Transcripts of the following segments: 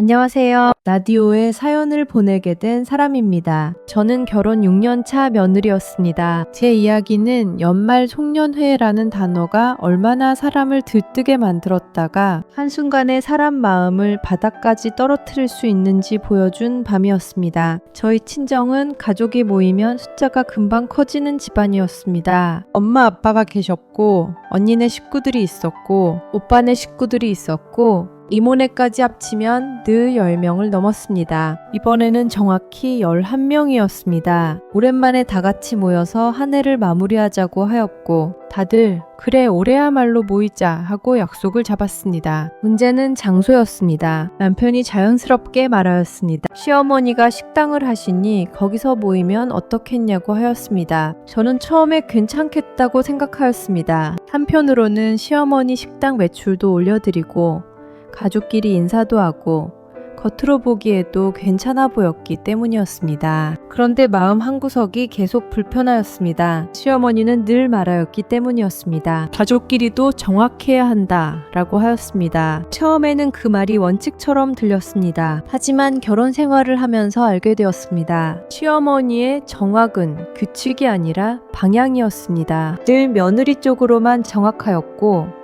안녕하세요. 라디오에 사연을 보내게 된 사람입니다. 저는 결혼 6년 차 며느리였습니다. 제 이야기는 연말 송년회라는 단어가 얼마나 사람을 들뜨게 만들었다가 한순간에 사람 마음을 바닥까지 떨어뜨릴 수 있는지 보여준 밤이었습니다. 저희 친정은 가족이 모이면 숫자가 금방 커지는 집안이었습니다. 엄마 아빠가 계셨고 언니네 식구들이 있었고 오빠네 식구들이 있었고 이모네까지 합치면 늘 10명을 넘었습니다. 이번에는 정확히 11명이었습니다. 오랜만에 다 같이 모여서 한 해를 마무리하자고 하였고, 다들 그래 올해야말로 모이자 하고 약속을 잡았습니다. 문제는 장소였습니다. 남편이 자연스럽게 말하였습니다. 시어머니가 식당을 하시니 거기서 모이면 어떻겠냐고 하였습니다. 저는 처음에 괜찮겠다고 생각하였습니다. 한편으로는 시어머니 식당 매출도 올려드리고 가족끼리 인사도 하고 겉으로 보기에도 괜찮아 보였기 때문이었습니다. 그런데 마음 한구석이 계속 불편하였습니다. 시어머니는 늘 말하였기 때문이었습니다. 가족끼리도 정확해야 한다 라고 하였습니다. 처음에는 그 말이 원칙처럼 들렸습니다. 하지만 결혼 생활을 하면서 알게 되었습니다. 시어머니의 정확은 규칙이 아니라 방향이었습니다. 늘 며느리 쪽으로만 정확하였고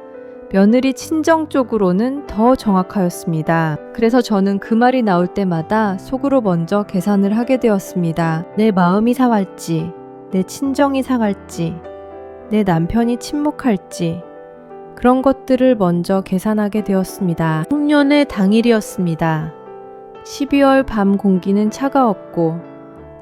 며느리 친정 쪽으로는 더 정확하였습니다. 그래서 저는 그 말이 나올 때마다 속으로 먼저 계산을 하게 되었습니다. 내 마음이 상할지, 내 친정이 상할지, 내 남편이 침묵할지, 그런 것들을 먼저 계산하게 되었습니다. 송년회 당일이었습니다. 12월 밤 공기는 차가웠고,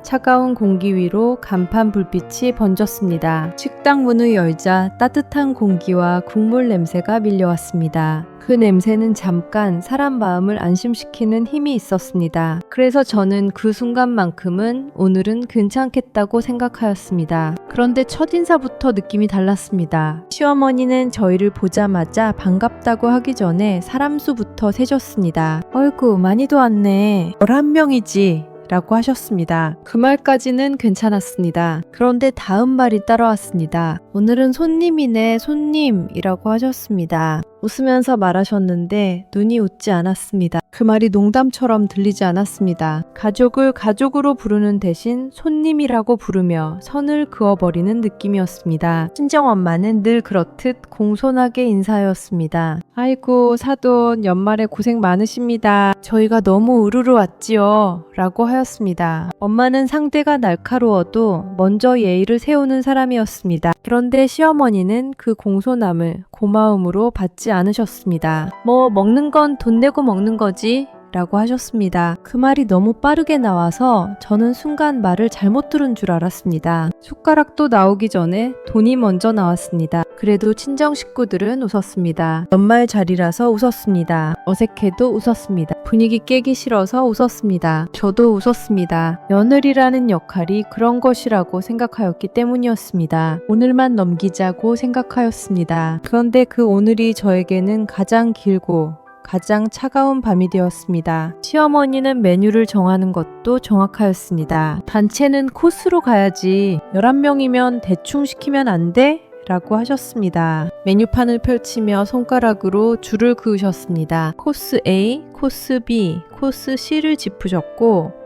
차가운 공기 위로 간판 불빛이 번졌습니다. 식당 문을 열자 따뜻한 공기와 국물 냄새가 밀려왔습니다. 그 냄새는 잠깐 사람 마음을 안심시키는 힘이 있었습니다. 그래서 저는 그 순간만큼은 오늘은 괜찮겠다고 생각하였습니다. 그런데 첫인사부터 느낌이 달랐습니다. 시어머니는 저희를 보자마자 반갑다고 하기 전에 사람 수부터 세졌습니다. 어이구, 많이도 왔네. 11명이지. 라고 하셨습니다. 그 말까지는 괜찮았습니다. 그런데 다음 말이 따라왔습니다. 오늘은 손님이네, 손님이라고 하셨습니다. 웃으면서 말하셨는데 눈이 웃지 않았습니다. 그 말이 농담처럼 들리지 않았습니다. 가족을 가족으로 부르는 대신 손님이라고 부르며 선을 그어버리는 느낌이었습니다. 친정엄마는 늘 그렇듯 공손하게 인사하였습니다. 아이고, 사돈, 연말에 고생 많으십니다. 저희가 너무 우르르 왔지요. 라고 하였습니다. 엄마는 상대가 날카로워도 먼저 예의를 세우는 사람이었습니다. 그런데 시어머니는 그 공손함을 고마움으로 받지 않으셨습니다. 뭐, 먹는 건 돈 내고 먹는 거지. 라고 하셨습니다. 그 말이 너무 빠르게 나와서 저는 순간 말을 잘못 들은 줄 알았습니다. 숟가락도 나오기 전에 돈이 먼저 나왔습니다. 그래도 친정 식구들은 웃었습니다. 연말 자리라서 웃었습니다. 어색해도 웃었습니다. 분위기 깨기 싫어서 웃었습니다. 저도 웃었습니다. 며느리라는 역할이 그런 것이라고 생각하였기 때문이었습니다. 오늘만 넘기자고 생각하였습니다. 그런데 그 오늘이 저에게는 가장 길고 가장 차가운 밤이 되었습니다. 시어머니는 메뉴를 정하는 것도 정확하였습니다. 단체는 코스로 가야지. 11명이면 대충 시키면 안 돼? 라고 하셨습니다. 메뉴판을 펼치며 손가락으로 줄을 그으셨습니다. 코스 A, 코스 B, 코스 C를 짚으셨고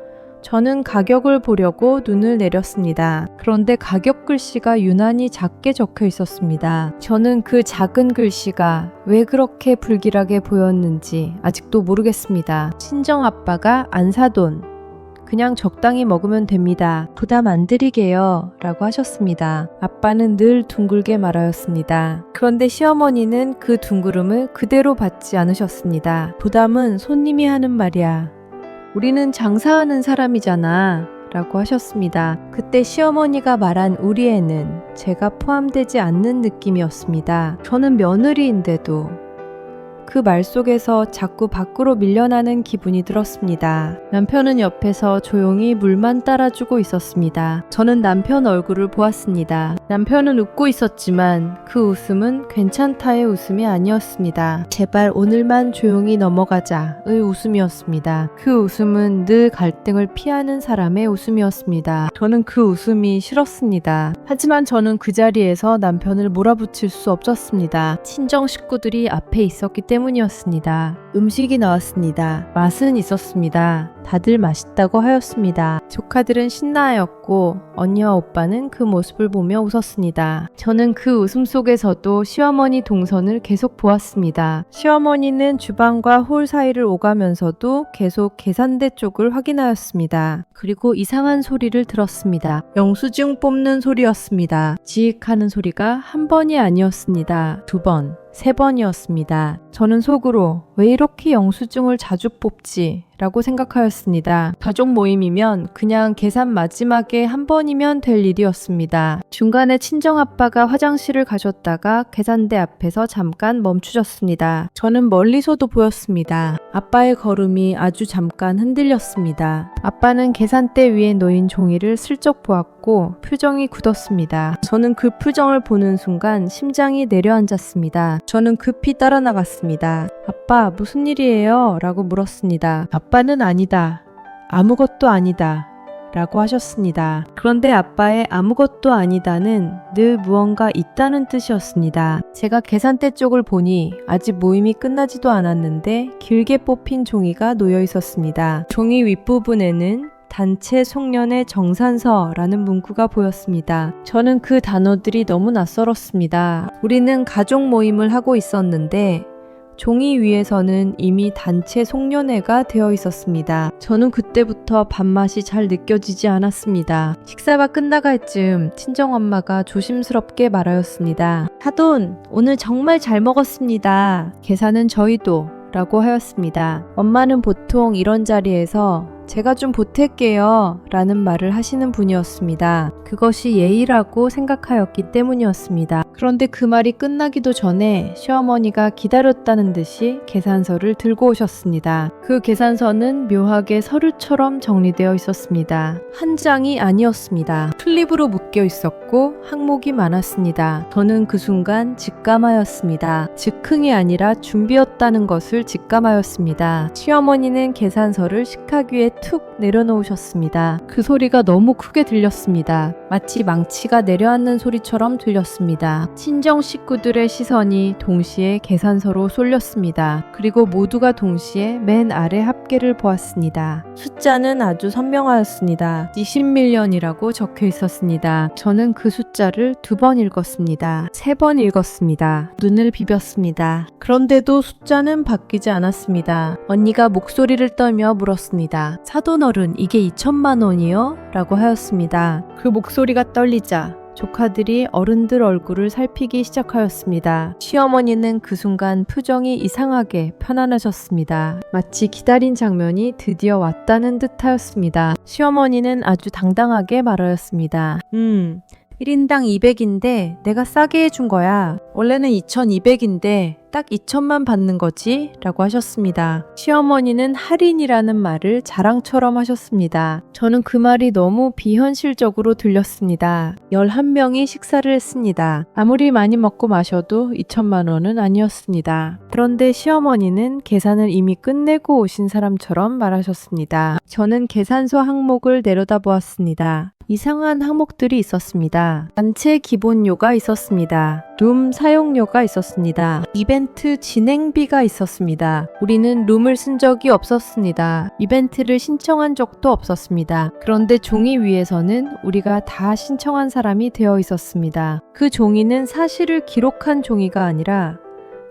저는 가격을 보려고 눈을 내렸습니다. 그런데 가격 글씨가 유난히 작게 적혀 있었습니다. 저는 그 작은 글씨가 왜 그렇게 불길하게 보였는지 아직도 모르겠습니다. 친정 아빠가 안 사돈, 그냥 적당히 먹으면 됩니다. 부담 안 드리게요. 라고 하셨습니다. 아빠는 늘 둥글게 말하였습니다. 그런데 시어머니는 그 둥그름을 그대로 받지 않으셨습니다. 부담은 손님이 하는 말이야. 우리는 장사하는 사람이잖아. 라고 하셨습니다. 그때 시어머니가 말한 우리 애는 제가 포함되지 않는 느낌이었습니다. 저는 며느리인데도 그 말 속에서 자꾸 밖으로 밀려나는 기분이 들었습니다. 남편은 옆에서 조용히 물만 따라주고 있었습니다. 저는 남편 얼굴을 보았습니다. 남편은 웃고 있었지만 그 웃음은 괜찮다의 웃음이 아니었습니다. 제발 오늘만 조용히 넘어가자의 웃음이었습니다. 그 웃음은 늘 갈등을 피하는 사람의 웃음이었습니다. 저는 그 웃음이 싫었습니다. 하지만 저는 그 자리에서 남편을 몰아붙일 수 없었습니다. 친정 식구들이 앞에 있었기 때문에 때문이었습니다. 음식이 나왔습니다. 맛은 있었습니다. 다들 맛있다고 하였습니다. 조카들은 신나하였고 언니와 오빠는 그 모습을 보며 웃었습니다. 저는 그 웃음 속에서도 시어머니 동선을 계속 보았습니다. 시어머니는 주방과 홀 사이를 오가면서도 계속 계산대 쪽을 확인하였습니다. 그리고 이상한 소리를 들었습니다. 영수증 뽑는 소리였습니다. 지익하는 소리가 한 번이 아니었습니다. 두 번, 세 번이었습니다. 저는 속으로 왜 이렇게 영수증을 자주 뽑지? 라고 생각하였습니다. 가족 모임이면 그냥 계산 마지막에 한 번이면 될 일이었습니다. 중간에 친정아빠가 화장실을 가셨다가 계산대 앞에서 잠깐 멈추셨습니다. 저는 멀리서도 보였습니다. 아빠의 걸음이 아주 잠깐 흔들렸습니다. 아빠는 계산대 위에 놓인 종이를 슬쩍 보았고 표정이 굳었습니다. 저는 그 표정을 보는 순간 심장이 내려앉았습니다. 저는 급히 따라 나갔습니다. 아빠, 무슨 일이에요? 라고 물었습니다. 아빠는 아니다. 아무것도 아니다. 라고 하셨습니다. 그런데 아빠의 아무것도 아니다는 늘 무언가 있다는 뜻이었습니다. 제가 계산대 쪽을 보니 아직 모임이 끝나지도 않았는데 길게 뽑힌 종이가 놓여 있었습니다. 종이 윗부분에는 단체 송년회 정산서라는 문구가 보였습니다. 저는 그 단어들이 너무 낯설었습니다. 우리는 가족 모임을 하고 있었는데 종이 위에서는 이미 단체 송년회가 되어 있었습니다. 저는 그때부터 밥맛이 잘 느껴지지 않았습니다. 식사가 끝나갈 즈음 친정엄마가 조심스럽게 말하였습니다. 하돈, 오늘 정말 잘 먹었습니다. 계산은 저희도 라고 하였습니다. 엄마는 보통 이런 자리에서 제가 좀 보탤게요 라는 말을 하시는 분이었습니다. 그것이 예의라고 생각하였기 때문이었습니다. 그런데 그 말이 끝나기도 전에 시어머니가 기다렸다는 듯이 계산서를 들고 오셨습니다. 그 계산서는 묘하게 서류처럼 정리되어 있었습니다. 한 장이 아니었습니다. 클립으로 묶여 있었고 항목이 많았습니다. 저는 그 순간 직감하였습니다. 즉흥이 아니라 준비였다는 것을 직감하였습니다. 시어머니는 계산서를 식탁 위에 툭 내려놓으셨습니다. 그 소리가 너무 크게 들렸습니다. 마치 망치가 내려앉는 소리처럼 들렸습니다. 친정 식구들의 시선이 동시에 계산서로 쏠렸습니다. 그리고 모두가 동시에 맨 아래 합계를 보았습니다. 숫자는 아주 선명하였습니다. 20밀리언이라고 적혀 있었습니다. 저는 그 숫자를 두 번 읽었습니다. 세 번 읽었습니다. 눈을 비볐습니다. 그런데도 숫자는 바뀌지 않았습니다. 언니가 목소리를 떨며 물었습니다. 사돈 어른, 이게 2천만 원이요? 라고 하였습니다. 그 목소리가 떨리자 조카들이 어른들 얼굴을 살피기 시작하였습니다. 시어머니는 그 순간 표정이 이상하게 편안하셨습니다. 마치 기다린 장면이 드디어 왔다는 듯 하였습니다. 시어머니는 아주 당당하게 말하였습니다. 음, 1인당 200인데 내가 싸게 해준 거야. 원래는 2200인데 딱 2천만 받는 거지? 라고 하셨습니다. 시어머니는 할인이라는 말을 자랑처럼 하셨습니다. 저는 그 말이 너무 비현실적으로 들렸습니다. 11명이 식사를 했습니다. 아무리 많이 먹고 마셔도 2천만 원은 아니었습니다. 그런데 시어머니는 계산을 이미 끝내고 오신 사람처럼 말하셨습니다. 저는 계산서 항목을 내려다보았습니다. 이상한 항목들이 있었습니다. 단체 기본료가 있었습니다. 룸 사용료가 있었습니다. 이벤트 진행비가 있었습니다. 우리는 룸을 쓴 적이 없었습니다. 이벤트를 신청한 적도 없었습니다. 그런데 종이 위에서는 우리가 다 신청한 사람이 되어 있었습니다. 그 종이는 사실을 기록한 종이가 아니라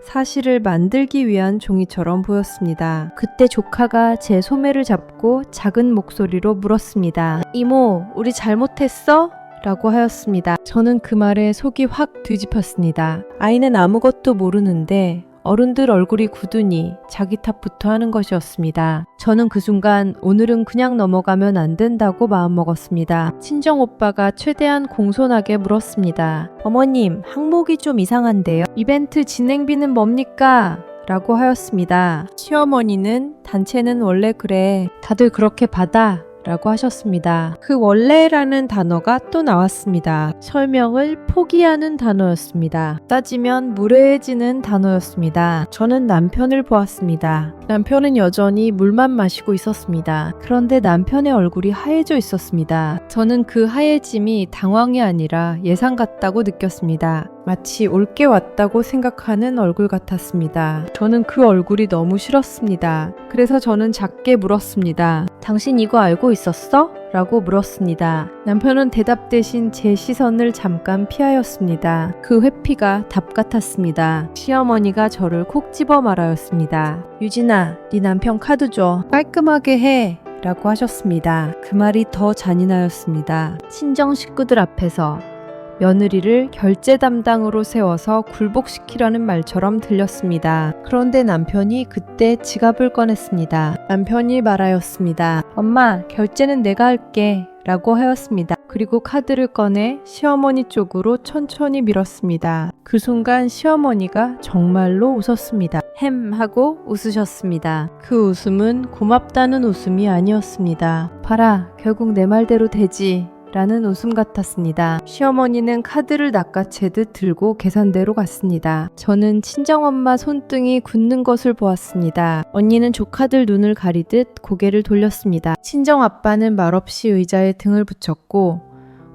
사실을 만들기 위한 종이처럼 보였습니다. 그때 조카가 제 소매를 잡고 작은 목소리로 물었습니다. 이모, 우리 잘못했어? 라고 하였습니다. 저는 그 말에 속이 확 뒤집혔습니다. 아이는 아무것도 모르는데 어른들 얼굴이 굳으니 자기 탓부터 하는 것이었습니다. 저는 그 순간 오늘은 그냥 넘어가면 안 된다고 마음먹었습니다. 친정 오빠가 최대한 공손하게 물었습니다. 어머님, 항목이 좀 이상한데요. 이벤트 진행비는 뭡니까? 라고 하였습니다. 시어머니는 단체는 원래 그래. 다들 그렇게 받아. 라고 하셨습니다. 그 원래라는 단어가 또 나왔습니다. 설명을 포기하는 단어였습니다. 따지면 무례해지는 단어였습니다. 저는 남편을 보았습니다. 남편은 여전히 물만 마시고 있었습니다. 그런데 남편의 얼굴이 하얘져 있었습니다. 저는 그 하얘짐이 당황이 아니라 예상 같다고 느꼈습니다. 마치 올게 왔다고 생각하는 얼굴 같았습니다. 저는 그 얼굴이 너무 싫었습니다. 그래서 저는 작게 물었습니다. 당신 이거 알고 있었어? 라고 물었습니다. 남편은 대답 대신 제 시선을 잠깐 피하였습니다. 그 회피가 답 같았습니다. 시어머니가 저를 콕 집어 말하였습니다. 유진아, 네 남편 카드 줘. 깔끔하게 해. 라고 하셨습니다. 그 말이 더 잔인하였습니다. 친정 식구들 앞에서 며느리를 결제 담당으로 세워서 굴복시키려는 말처럼 들렸습니다. 그런데 남편이 그때 지갑을 꺼냈습니다. 남편이 말하였습니다. 엄마, 결제는 내가 할게. 라고 하였습니다. 그리고 카드를 꺼내 시어머니 쪽으로 천천히 밀었습니다. 그 순간 시어머니가 정말로 웃었습니다. 햄 하고 웃으셨습니다. 그 웃음은 고맙다는 웃음이 아니었습니다. 봐라, 결국 내 말대로 되지. 라는 웃음 같았습니다. 시어머니는 카드를 낚아채듯 들고 계산대로 갔습니다. 저는 친정엄마 손등이 굳는 것을 보았습니다. 언니는 조카들 눈을 가리듯 고개를 돌렸습니다. 친정아빠는 말없이 의자에 등을 붙였고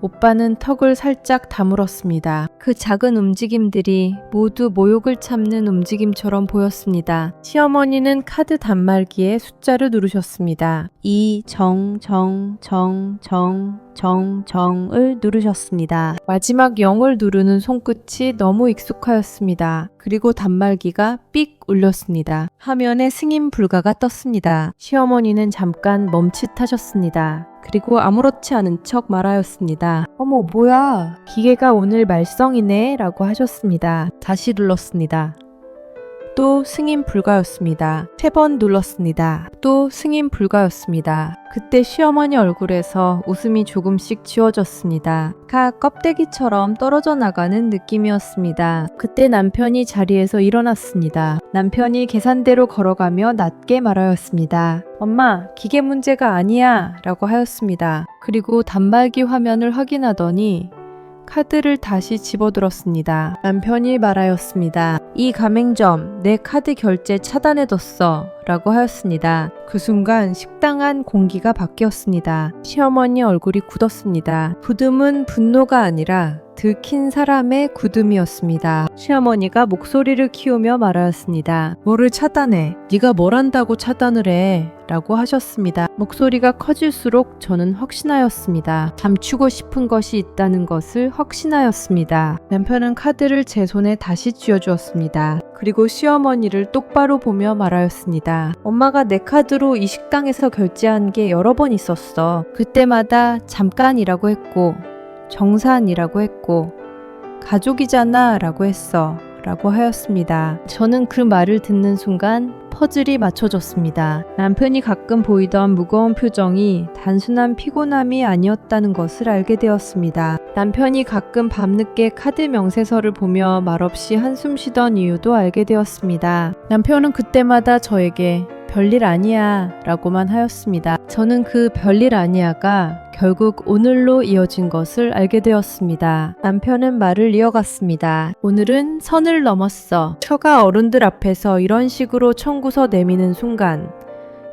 오빠는 턱을 살짝 다물었습니다. 그 작은 움직임들이 모두 모욕을 참는 움직임처럼 보였습니다. 시어머니는 카드 단말기에 숫자를 누르셨습니다. 2, 정, 정, 정, 정, 정, 정을 누르셨습니다. 마지막 0을 누르는 손끝이 너무 익숙하였습니다. 그리고 단말기가 삑 울렸습니다. 화면에 승인 불가가 떴습니다. 시어머니는 잠깐 멈칫하셨습니다. 그리고 아무렇지 않은 척 말하였습니다. 어머, 뭐야. 기계가 오늘 말썽이네. 라고 하셨습니다. 다시 눌렀습니다. 또 승인 불가였습니다. 세 번 눌렀습니다. 또 승인 불가였습니다. 그때 시어머니 얼굴에서 웃음이 조금씩 지워졌습니다. 가 껍데기처럼 떨어져 나가는 느낌이었습니다. 그때 남편이 자리에서 일어났습니다. 남편이 계산대로 걸어가며 낮게 말하였습니다. 엄마, 기계 문제가 아니야. 라고 하였습니다. 그리고 단말기 화면을 확인하더니 카드를 다시 집어들었습니다. 남편이 말하였습니다. 이 가맹점 내 카드 결제 차단해뒀어. 라고 하였습니다. 그 순간 식당 안 공기가 바뀌었습니다. 시어머니 얼굴이 굳었습니다. 굳음은 분노가 아니라 들킨 사람의 굳음이었습니다. 시어머니가 목소리를 키우며 말하였습니다. 뭐를 차단해? 네가 뭘 한다고 차단을 해? 라고 하셨습니다. 목소리가 커질수록 저는 확신하였습니다. 감추고 싶은 것이 있다는 것을 확신하였습니다. 남편은 카드를 제 손에 다시 쥐어주었습니다. 그리고 시어머니를 똑바로 보며 말하였습니다. 엄마가 내 카드로 이 식당에서 결제한 게 여러 번 있었어. 그때마다 잠깐이라고 했고, 정산이라고 했고, 가족이잖아 라고 했어. 라고 하였습니다. 저는 그 말을 듣는 순간 퍼즐이 맞춰졌습니다. 남편이 가끔 보이던 무거운 표정이 단순한 피곤함이 아니었다는 것을 알게 되었습니다. 남편이 가끔 밤늦게 카드 명세서를 보며 말없이 한숨 쉬던 이유도 알게 되었습니다. 남편은 그때마다 저에게 별일 아니야 라고만 하였습니다. 저는 그 별일 아니야가 결국 오늘로 이어진 것을 알게 되었습니다. 남편은 말을 이어갔습니다. 오늘은 선을 넘었어. 처가 어른들 앞에서 이런 식으로 청구서 내미는 순간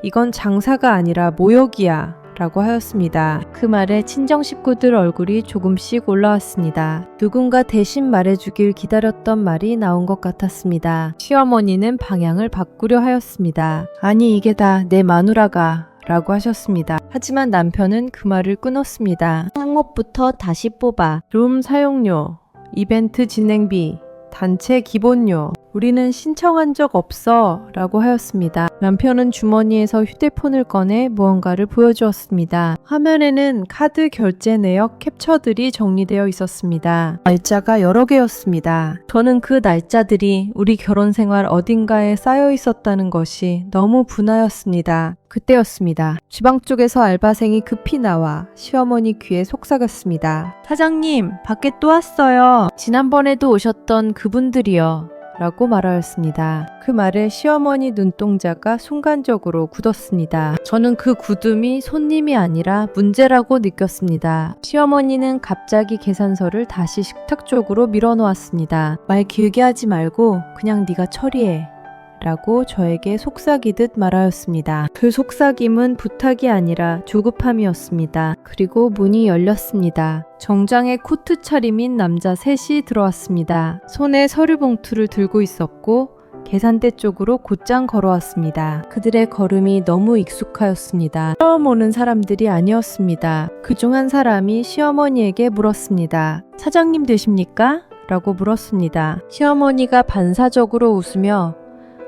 이건 장사가 아니라 모욕이야. 라고 하였습니다. 그 말에 친정 식구들 얼굴이 조금씩 올라왔습니다. 누군가 대신 말해주길 기다렸던 말이 나온 것 같았습니다. 시어머니는 방향을 바꾸려 하였습니다. 아니, 이게 다 내 마누라가 라고 하셨습니다. 하지만 남편은 그 말을 끊었습니다. 상업부터 다시 뽑아. 룸 사용료, 이벤트 진행비, 단체 기본료. 우리는 신청한 적 없어. 라고 하였습니다. 남편은 주머니에서 휴대폰을 꺼내 무언가를 보여주었습니다. 화면에는 카드 결제 내역 캡처들이 정리되어 있었습니다. 날짜가 여러 개였습니다. 저는 그 날짜들이 우리 결혼 생활 어딘가에 쌓여 있었다는 것이 너무 분하였습니다. 그때였습니다. 주방 쪽에서 알바생이 급히 나와 시어머니 귀에 속삭였습니다. 사장님, 밖에 또 왔어요. 지난번에도 오셨던 그분들이요. 라고 말하였습니다. 그 말에 시어머니 눈동자가 순간적으로 굳었습니다. 저는 그 굳음이 손님이 아니라 문제라고 느꼈습니다. 시어머니는 갑자기 계산서를 다시 식탁 쪽으로 밀어놓았습니다. 말 길게 하지 말고 그냥 네가 처리해. 라고 저에게 속삭이듯 말하였습니다. 그 속삭임은 부탁이 아니라 조급함이었습니다. 그리고 문이 열렸습니다. 정장에 코트 차림인 남자 셋이 들어왔습니다. 손에 서류 봉투를 들고 있었고 계산대 쪽으로 곧장 걸어왔습니다. 그들의 걸음이 너무 익숙하였습니다. 처음 오는 사람들이 아니었습니다. 그중 한 사람이 시어머니에게 물었습니다. 사장님 되십니까? 라고 물었습니다. 시어머니가 반사적으로 웃으며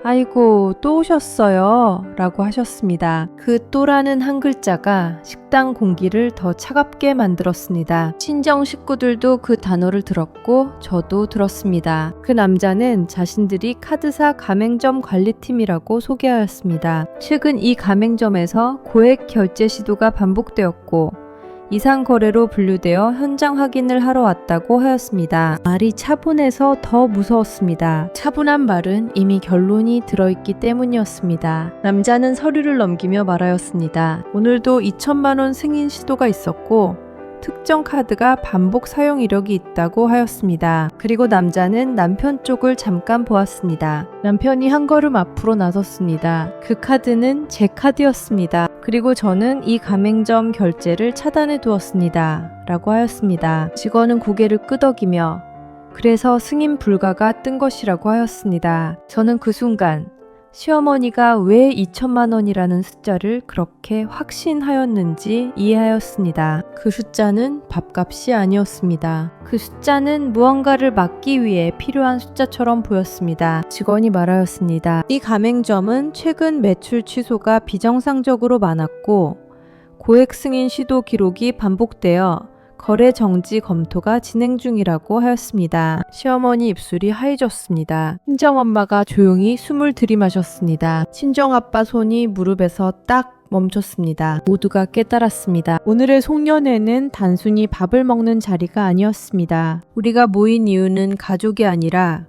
아이고, 또 오셨어요. 라고 하셨습니다. 그 또라는 한 글자가 식당 공기를 더 차갑게 만들었습니다. 친정 식구들도 그 단어를 들었고, 저도 들었습니다. 그 남자는 자신들이 카드사 가맹점 관리팀이라고 소개하였습니다. 최근 이 가맹점에서 고액 결제 시도가 반복되었고, 이상 거래로 분류되어 현장 확인을 하러 왔다고 하였습니다. 말이 차분해서 더 무서웠습니다. 차분한 말은 이미 결론이 들어있기 때문이었습니다. 남자는 서류를 넘기며 말하였습니다. 오늘도 2천만 원 승인 시도가 있었고 특정 카드가 반복 사용 이력이 있다고 하였습니다. 그리고 남자는 남편 쪽을 잠깐 보았습니다. 남편이 한 걸음 앞으로 나섰습니다. 그 카드는 제 카드였습니다. 그리고 저는 이 가맹점 결제를 차단해 두었습니다. 라고 하였습니다. 직원은 고개를 끄덕이며 그래서 승인 불가가 뜬 것이라고 하였습니다. 저는 그 순간 시어머니가 왜 2천만 원이라는 숫자를 그렇게 확신하였는지 이해하였습니다. 그 숫자는 밥값이 아니었습니다. 그 숫자는 무언가를 막기 위해 필요한 숫자처럼 보였습니다. 직원이 말하였습니다. 이 가맹점은 최근 매출 취소가 비정상적으로 많았고 고액 승인 시도 기록이 반복되어 거래 정지 검토가 진행 중이라고 하였습니다. 시어머니 입술이 하얘졌습니다. 친정엄마가 조용히 숨을 들이마셨습니다. 친정아빠 손이 무릎에서 딱 멈췄습니다. 모두가 깨달았습니다. 오늘의 송년회는 단순히 밥을 먹는 자리가 아니었습니다. 우리가 모인 이유는 가족이 아니라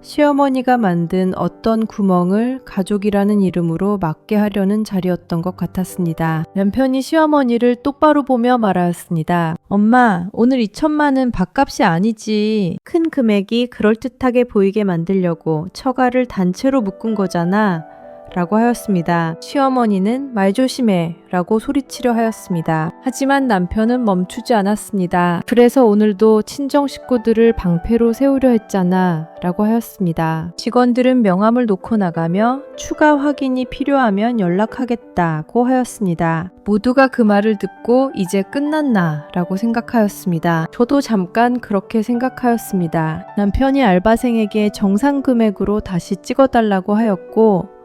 시어머니가 만든 어떤 구멍을 가족이라는 이름으로 막게 하려는 자리였던 것 같았습니다. 남편이 시어머니를 똑바로 보며 말하였습니다. 엄마, 오늘 2천만은 밥값이 아니지. 큰 금액이 그럴듯하게 보이게 만들려고 처가를 단체로 묶은 거잖아. 라고 하였습니다. 시어머니는 말 조심해 라고 소리치려 하였습니다. 하지만 남편은 멈추지 않았습니다. 그래서 오늘도 친정 식구들을 방패로 세우려 했잖아 라고 하였습니다. 직원들은 명함을 놓고 나가며 추가 확인이 필요하면 연락하겠다고 하였습니다. 모두가 그 말을 듣고 이제 끝났나 라고 생각하였습니다. 저도 잠깐 그렇게 생각하였습니다. 남편이 알바생에게 정상 금액으로 다시 찍어달라고 하였고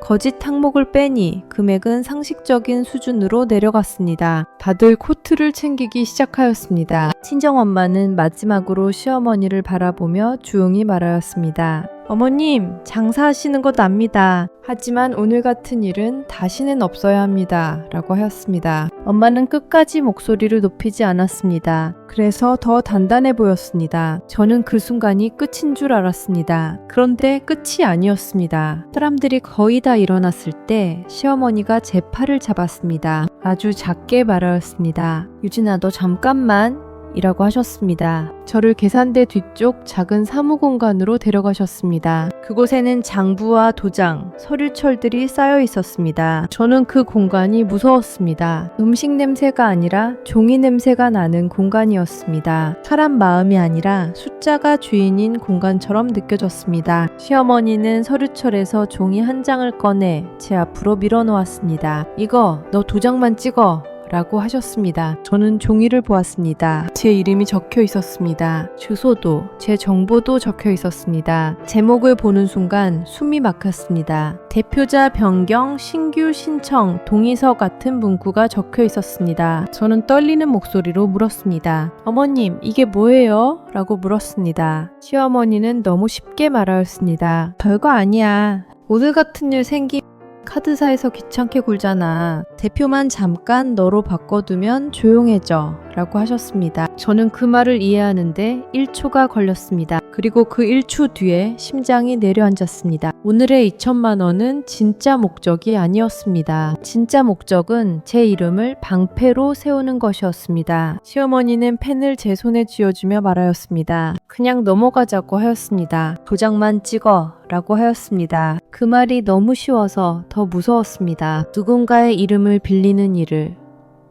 거짓 항목을 빼니 금액은 상식적인 수준으로 내려갔습니다. 다들 코트를 챙기기 시작하였습니다. 친정엄마는 마지막으로 시어머니를 바라보며 조용히 말하였습니다. 어머님, 장사하시는 것 압니다. 하지만 오늘 같은 일은 다시는 없어야 합니다. 라고 하였습니다. 엄마는 끝까지 목소리를 높이지 않았습니다. 그래서 더 단단해 보였습니다. 저는 그 순간이 끝인 줄 알았습니다. 그런데 끝이 아니었습니다. 사람들이 거의 다 일어났을 때 시어머니가 제 팔을 잡았습니다. 아주 작게 말하였습니다. 유진아, 너 잠깐만. 이라고 하셨습니다. 저를 계산대 뒤쪽 작은 사무 공간으로 데려가셨습니다. 그곳에는 장부와 도장, 서류철들이 쌓여 있었습니다. 저는 그 공간이 무서웠습니다. 음식 냄새가 아니라 종이 냄새가 나는 공간이었습니다. 사람 마음이 아니라 숫자가 주인인 공간처럼 느껴졌습니다. 시어머니는 서류철에서 종이 한 장을 꺼내 제 앞으로 밀어놓았습니다. 이거 너 도장만 찍어. 라고 하셨습니다. 저는 종이를 보았습니다. 제 이름이 적혀 있었습니다. 주소도, 제 정보도 적혀 있었습니다. 제목을 보는 순간 숨이 막혔습니다. 대표자 변경, 신규 신청, 동의서 같은 문구가 적혀 있었습니다. 저는 떨리는 목소리로 물었습니다. 어머님, 이게 뭐예요? 라고 물었습니다. 시어머니는 너무 쉽게 말하였습니다. 별거 아니야. 오늘 같은 일 생기 카드사에서 귀찮게 굴잖아. 대표만 잠깐 너로 바꿔두면 조용해져. 라고 하셨습니다. 저는 그 말을 이해하는데 1초가 걸렸습니다. 그리고 그 1초 뒤에 심장이 내려앉았습니다. 오늘의 2천만 원은 진짜 목적이 아니었습니다. 진짜 목적은 제 이름을 방패로 세우는 것이었습니다. 시어머니는 펜을 제 손에 쥐어주며 말하였습니다. 그냥 넘어가자고 하였습니다. 도장만 찍어 라고 하였습니다. 그 말이 너무 쉬워서 더 무서웠습니다. 누군가의 이름을 빌리는 일을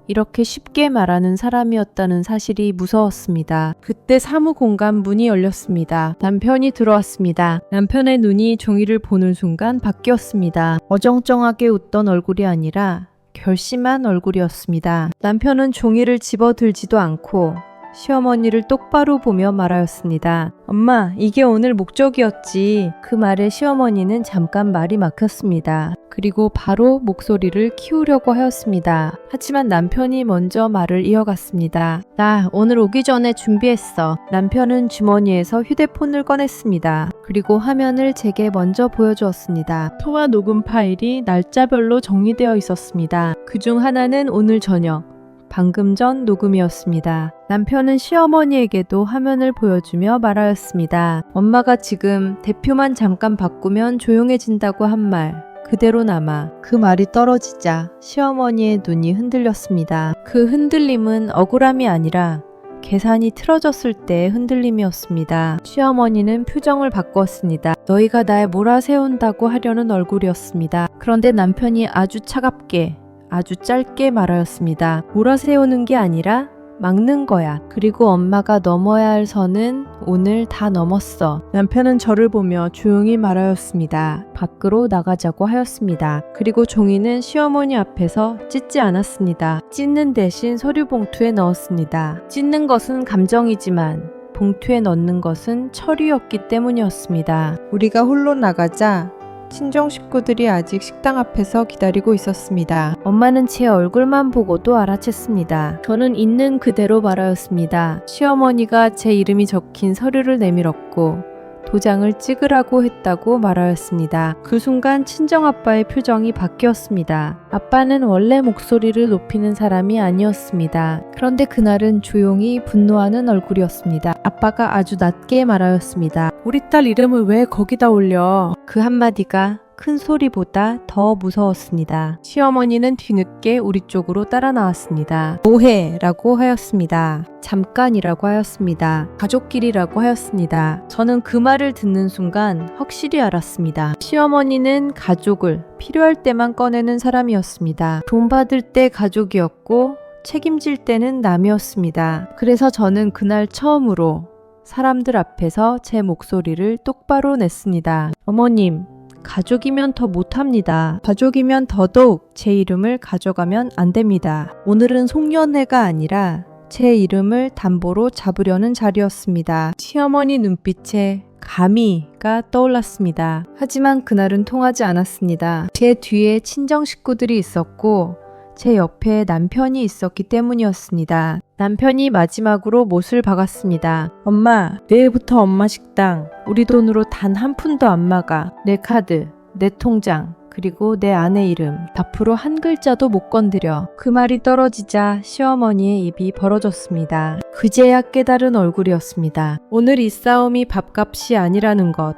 이렇게 쉽게 말하는 사람이었다는 사실이 무서웠습니다. 그때 사무공간 문이 열렸습니다. 남편이 들어왔습니다. 남편의 눈이 종이를 보는 순간 바뀌었습니다. 어정쩡하게 웃던 얼굴이 아니라 결심한 얼굴이었습니다. 남편은 종이를 집어들지도 않고 시어머니를 똑바로 보며 말하였습니다. 엄마, 이게 오늘 목적이었지. 그 말에 시어머니는 잠깐 말이 막혔습니다. 그리고 바로 목소리를 키우려고 하였습니다. 하지만 남편이 먼저 말을 이어갔습니다. 나 오늘 오기 전에 준비했어. 남편은 주머니에서 휴대폰을 꺼냈습니다. 그리고 화면을 제게 먼저 보여주었습니다. 통화 녹음 파일이 날짜별로 정리되어 있었습니다. 그중 하나는 오늘 저녁. 방금 전 녹음이었습니다. 남편은 시어머니에게도 화면을 보여주며 말하였습니다. 엄마가 지금 대표만 잠깐 바꾸면 조용해진다고 한 말. 그대로 남아 그 말이 떨어지자 시어머니의 눈이 흔들렸습니다. 그 흔들림은 억울함이 아니라 계산이 틀어졌을 때의 흔들림이었습니다. 시어머니는 표정을 바꾸었습니다. 너희가 날 몰아세운다고 하려는 얼굴이었습니다. 그런데 남편이 아주 차갑게 아주 짧게 말하였습니다. 몰아세우는 게 아니라 막는 거야. 그리고 엄마가 넘어야 할 선은 오늘 다 넘었어. 남편은 저를 보며 조용히 말하였습니다. 밖으로 나가자고 하였습니다. 그리고 종이는 시어머니 앞에서 찢지 않았습니다. 찢는 대신 서류 봉투에 넣었습니다. 찢는 것은 감정이지만 봉투에 넣는 것은 철이었기 때문이었습니다. 우리가 홀로 나가자 친정 식구들이 아직 식당 앞에서 기다리고 있었습니다. 엄마는 제 얼굴만 보고도 알아챘습니다. 저는 있는 그대로 말하였습니다. 시어머니가 제 이름이 적힌 서류를 내밀었고 도장을 찍으라고 했다고 말하였습니다. 그 순간 친정아빠의 표정이 바뀌었습니다. 아빠는 원래 목소리를 높이는 사람이 아니었습니다. 그런데 그날은 조용히 분노하는 얼굴이었습니다. 아빠가 아주 낮게 말하였습니다. 우리 딸 이름을 왜 거기다 올려? 그 한마디가 큰 소리보다 더 무서웠습니다. 시어머니는 뒤늦게 우리 쪽으로 따라 나왔습니다. 뭐해? 라고 하였습니다. 잠깐이라고 하였습니다. 가족끼리라고 하였습니다. 저는 그 말을 듣는 순간 확실히 알았습니다. 시어머니는 가족을 필요할 때만 꺼내는 사람이었습니다. 돈 받을 때 가족이었고 책임질 때는 남이었습니다. 그래서 저는 그날 처음으로 사람들 앞에서 제 목소리를 똑바로 냈습니다. 어머님, 가족이면 더 못합니다. 가족이면 더더욱 제 이름을 가져가면 안 됩니다. 오늘은 송년회가 아니라 제 이름을 담보로 잡으려는 자리였습니다. 시어머니 눈빛에 감히가 떠올랐습니다. 하지만 그날은 통하지 않았습니다. 제 뒤에 친정 식구들이 있었고 제 옆에 남편이 있었기 때문이었습니다. 남편이 마지막으로 못을 박았습니다. 엄마, 내일부터 엄마 식당. 우리 돈으로 단 한 푼도 안 막아. 내 카드, 내 통장, 그리고 내 아내 이름. 앞으로 한 글자도 못 건드려. 그 말이 떨어지자 시어머니의 입이 벌어졌습니다. 그제야 깨달은 얼굴이었습니다. 오늘 이 싸움이 밥값이 아니라는 것.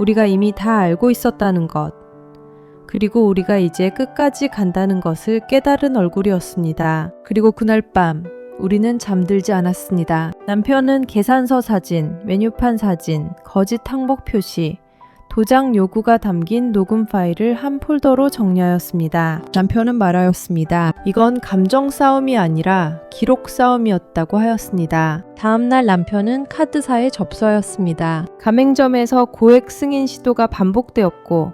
우리가 이미 다 알고 있었다는 것. 그리고 우리가 이제 끝까지 간다는 것을 깨달은 얼굴이었습니다. 그리고 그날 밤, 우리는 잠들지 않았습니다. 남편은 계산서 사진, 메뉴판 사진, 거짓 항목 표시, 도장 요구가 담긴 녹음 파일을 한 폴더로 정리하였습니다. 남편은 말하였습니다. 이건 감정 싸움이 아니라 기록 싸움이었다고 하였습니다. 다음날 남편은 카드사에 접수하였습니다. 가맹점에서 고액 승인 시도가 반복되었고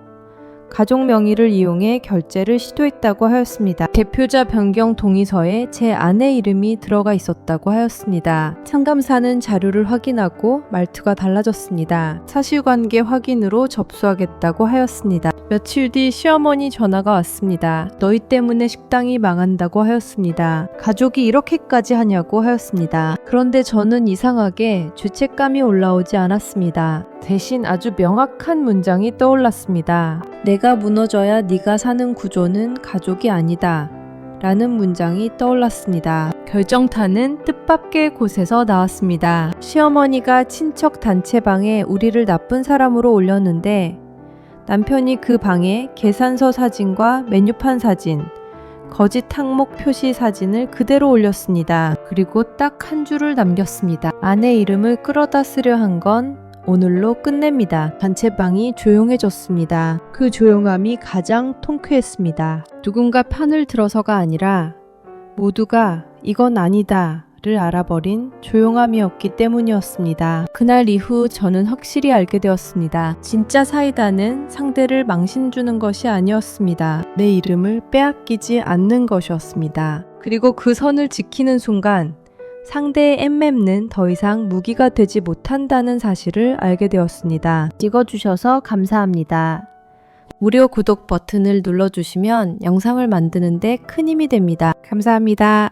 가족 명의를 이용해 결제를 시도했다고 하였습니다. 대표자 변경 동의서에 제 아내 이름이 들어가 있었다고 하였습니다. 상감사는 자료를 확인하고 말투가 달라졌습니다. 사실관계 확인으로 접수하겠다고 하였습니다. 며칠 뒤 시어머니 전화가 왔습니다. 너희 때문에 식당이 망한다고 하였습니다. 가족이 이렇게까지 하냐고 하였습니다. 그런데 저는 이상하게 죄책감이 올라오지 않았습니다. 대신 아주 명확한 문장이 떠올랐습니다. 내가 무너져야 네가 사는 구조는 가족이 아니다. 라는 문장이 떠올랐습니다. 결정타는 뜻밖의 곳에서 나왔습니다. 시어머니가 친척 단체방에 우리를 나쁜 사람으로 올렸는데 남편이 그 방에 계산서 사진과 메뉴판 사진, 거짓 항목 표시 사진을 그대로 올렸습니다. 그리고 딱 한 줄을 남겼습니다. 아내 이름을 끌어다 쓰려 한 건 오늘로 끝냅니다. 단체방이 조용해졌습니다. 그 조용함이 가장 통쾌했습니다. 누군가 판을 들어서가 아니라 모두가 이건 아니다. 를 알아버린 조용함이었기 때문이었습니다. 그날 이후 저는 확실히 알게 되었습니다. 진짜 사이다는 상대를 망신 주는 것이 아니었습니다. 내 이름을 빼앗기지 않는 것이었습니다. 그리고 그 선을 지키는 순간 상대의 엠맵는 더 이상 무기가 되지 못한다는 사실을 알게 되었습니다. 찍어주셔서 감사합니다. 무료 구독 버튼을 눌러주시면 영상을 만드는데 큰 힘이 됩니다. 감사합니다.